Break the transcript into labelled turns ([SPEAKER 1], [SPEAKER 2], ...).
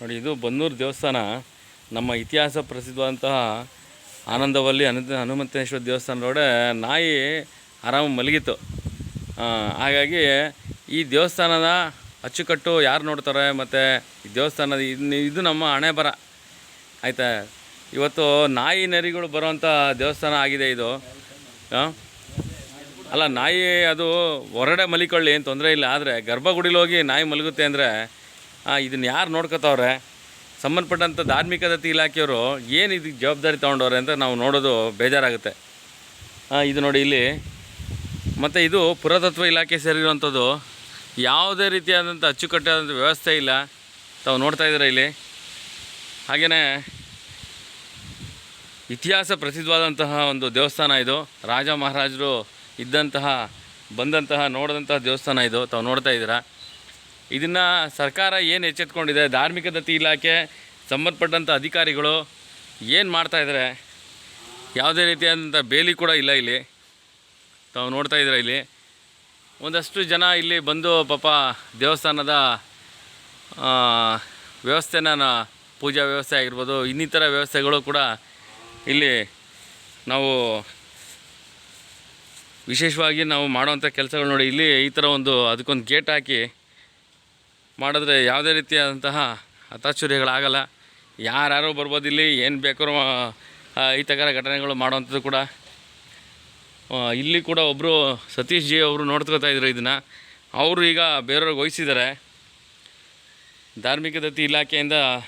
[SPEAKER 1] ನೋಡಿ, ಇದು ಬನ್ನೂರು ದೇವಸ್ಥಾನ. ನಮ್ಮ ಇತಿಹಾಸ ಪ್ರಸಿದ್ಧವಾದಂತಹ ಆನಂದವಲ್ಲಿ ಅನಂತ ಹನುಮಂತೇಶ್ವರ ದೇವಸ್ಥಾನದೊಡೆ ನಾಯಿ ಆರಾಮ ಮಲಗಿತ್ತು. ಹಾಗಾಗಿ ಈ ದೇವಸ್ಥಾನದ ಅಚ್ಚುಕಟ್ಟು ಯಾರು ನೋಡ್ತಾರೆ ಮತ್ತು ಈ ದೇವಸ್ಥಾನದ ಇದ್ನ- ಇದು ನಮ್ಮ ಹಣೆ ಬರ ಆಯಿತಾ? ಇವತ್ತು ನಾಯಿ ನರಿಗಳು ಬರೋವಂಥ ದೇವಸ್ಥಾನ ಆಗಿದೆ ಇದು. ಅಲ್ಲ, ನಾಯಿ ಅದು ಹೊರಡೆ ಮಲಿಕೊಳ್ಳಿ ಏನು ತೊಂದರೆ ಇಲ್ಲ. ಆದರೆ ಗರ್ಭಗುಡಿಲಿ ಹೋಗಿ ನಾಯಿ ಮಲಗುತ್ತೆ ಅಂದರೆ ಇದನ್ನು ಯಾರು ನೋಡ್ಕೋತಾವ್ರೆ? ಸಂಬಂಧಪಟ್ಟಂಥ ಧಾರ್ಮಿಕ ದತ್ತಿ ಇಲಾಖೆಯವರು ಏನು ಇದಕ್ಕೆ ಜವಾಬ್ದಾರಿ ತೊಗೊಂಡವ್ರೆ ಅಂತ ನಾವು ನೋಡೋದು ಬೇಜಾರಾಗುತ್ತೆ. ಇದು ನೋಡಿ ಇಲ್ಲಿ. ಮತ್ತು ಇದು ಪುರಾತತ್ವ ಇಲಾಖೆ ಸೇರಿರುವಂಥದ್ದು. ಯಾವುದೇ ರೀತಿಯಾದಂಥ ಅಚ್ಚುಕಟ್ಟಾದಂಥ ವ್ಯವಸ್ಥೆ ಇಲ್ಲ. ತಾವು ನೋಡ್ತಾ ಇದ್ದೀರಾ ಇಲ್ಲಿ? ಹಾಗೆಯೇ ಇತಿಹಾಸ ಪ್ರಸಿದ್ಧವಾದಂತಹ ಒಂದು ದೇವಸ್ಥಾನ ಇದು. ರಾಜ ಮಹಾರಾಜರು ಇದ್ದಂತಹ, ಬಂದಂತಹ, ನೋಡಿದಂತಹ ದೇವಸ್ಥಾನ ಇದು. ತಾವು ನೋಡ್ತಾ ಇದ್ದೀರಾ? ಇದನ್ನು ಸರ್ಕಾರ ಏನು ಎಚ್ಚೆತ್ಕೊಂಡಿದೆ? ಧಾರ್ಮಿಕ ದತ್ತಿ ಇಲಾಖೆ ಸಂಬಂಧಪಟ್ಟಂಥ ಅಧಿಕಾರಿಗಳು ಏನು ಮಾಡ್ತಾ ಇದ್ದಾರೆ ಯಾವುದೇ ರೀತಿಯಾದಂಥ ಬೇಲಿ ಕೂಡ ಇಲ್ಲ ಇಲ್ಲಿ. ತಾವು ನೋಡ್ತಾ ಇದ್ದೀರ ಇಲ್ಲಿ? ಒಂದಷ್ಟು ಜನ ಇಲ್ಲಿ ಬಂದು ಪಾಪ ದೇವಸ್ಥಾನದ ವ್ಯವಸ್ಥೆನ ಪೂಜಾ ವ್ಯವಸ್ಥೆ ಆಗಿರ್ಬೋದು, ಇನ್ನಿತರ ವ್ಯವಸ್ಥೆಗಳು ಕೂಡ ಇಲ್ಲಿ ನಾವು ವಿಶೇಷವಾಗಿ ನಾವು ಮಾಡುವಂಥ ಕೆಲಸಗಳು ನೋಡಿ, ಇಲ್ಲಿ ಈ ಥರ ಒಂದು ಅದಕ್ಕೊಂದು ಗೇಟ್ ಹಾಕಿ ಮಾಡಿದ್ರೆ ಯಾವುದೇ ರೀತಿಯಾದಂತಹ ಹತಾಶ್ಚರ್ಯಗಳಾಗಲ್ಲ ಯಾರ್ಯಾರೋ ಬರ್ಬೋದು ಇಲ್ಲಿ, ಏನು ಬೇಕಾದ್ರೂ ಈ ಥರ ಘಟನೆಗಳು ಮಾಡುವಂಥದ್ದು ಕೂಡ. ಇಲ್ಲಿ ಕೂಡ ಒಬ್ಬರು ಸತೀಶ್ ಜಿ ಅವರು ನೋಡ್ಕೋತಾ ಇದ್ರು ಇದನ್ನು. ಅವರು ಈಗ ಬೇರೆಯವ್ರಿಗೆ ವಹಿಸಿದ್ದಾರೆ. ಧಾರ್ಮಿಕ ದತ್ತಿ ಇಲಾಖೆಯಿಂದ